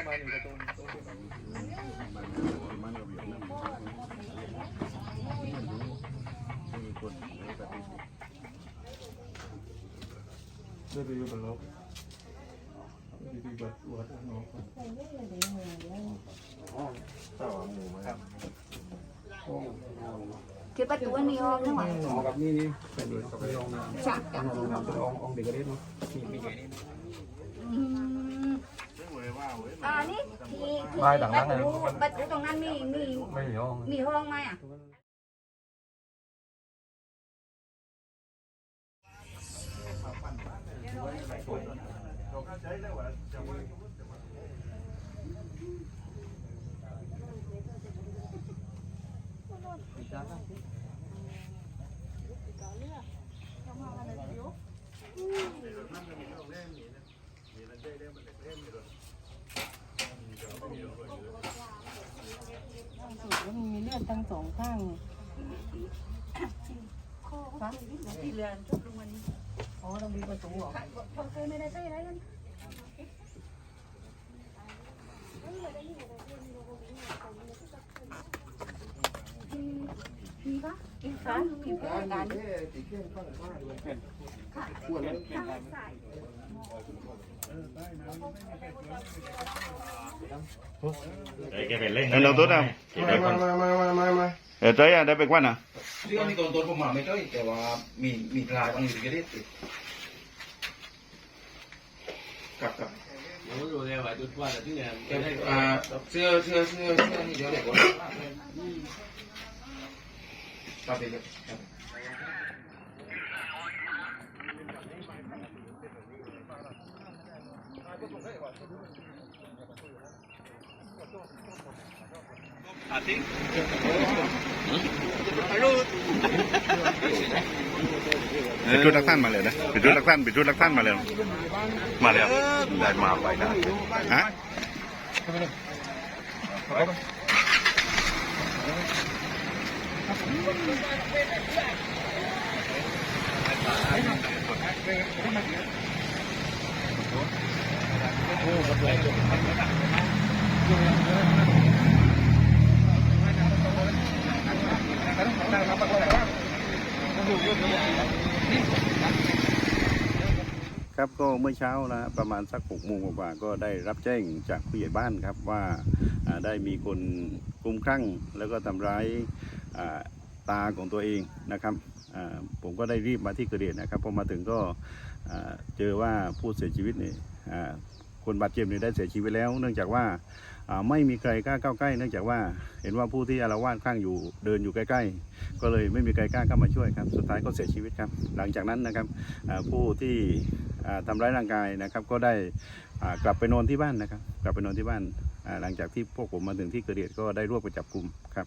เดี๋ยวไปละตูด้ไยู่บดีดีบัดวัดน้องคนเจ้าหมูมาคเก็บประตูนี่ห้องนะหว่าอ๋อกับนี่นี่เป็นเลยกับไปลองน้ำจักกัองน้ำไปลององเด็กก็ได้เนาะมีมีไงนี่ บ้านหลังนั้นประเลยประตูตรงนั้นมีมีไม่มีห้องมีห้องไหมอะสุดแล้วมีเลือดทั้ง สองข้างคะที่เรือนจุดลงมานี้อ๋อต้องมีประตูเหรอเคยไม่ได้ใช่อะไรกันมีปะอีกครั้งมีแผลกันตีเข้มข้างบ้านด้วยค่ะปวดแล้ว ข้างสายแกเป็นเล่นน้องตุ๊ดอะมามามามามามาเออเต้ยอะได้ไปกว่าน่ะ เรื่องนี้ตัวตัวผมมาไม่ได้แต่ว่ามีมีลายบางอย่างก็ได้ติดกับกับรู้เลยว่าจุดว่าแต่ที่เนี่ยเดี๋ยวอ่าเสื้อเสื้อเสื้อเสื้อนี่เดี๋ยวเดี๋ยวก่อนครับเดี๋ย วครับเป็นชุดนักท่านมาเลยนะเป็นชุดนักท่านเป็นชุดนักท่านมาเลยมาเลยได้มาไปนะฮะไป ครับก็เมื่อเช้านะประมาณสักหกโมงกว่าก็ได้รับแจ้งจากผู้ใหญ่บ้านครับว่าได้มีคนคลุ้มคลั่งแล้วก็ทำร้ายตาของตัวเองนะครับผมก็ได้รีบมาที่เกิดเหตุนะครับพอมาถึงก็เจอว่าผู้เสียชีวิตเนี่ย คนบาดเจ็บเนี่ยได้เสียชีวิตแล้ว เนื่องจากว่าไม่มีใครกล้าเข้าใกล้ เนื่องจากว่าเห็นว่าผู้ที่อาละวาดข้างอยู่เดินอยู่ใกล้ๆ ก็เลยไม่มีใครกล้าเข้ามาช่วยครับ สุดท้ายก็เสียชีวิตครับ หลังจากนั้นนะครับผู้ที่อ่าทำร้ายร่างกายนะครับ ก็ได้กลับไปนอนที่บ้านนะครับ กลับไปนอนที่บ้านหลังจากที่พวกผมมาถึงที่เกิดเหตุก็ได้รวบไปจับกลุ่มครับ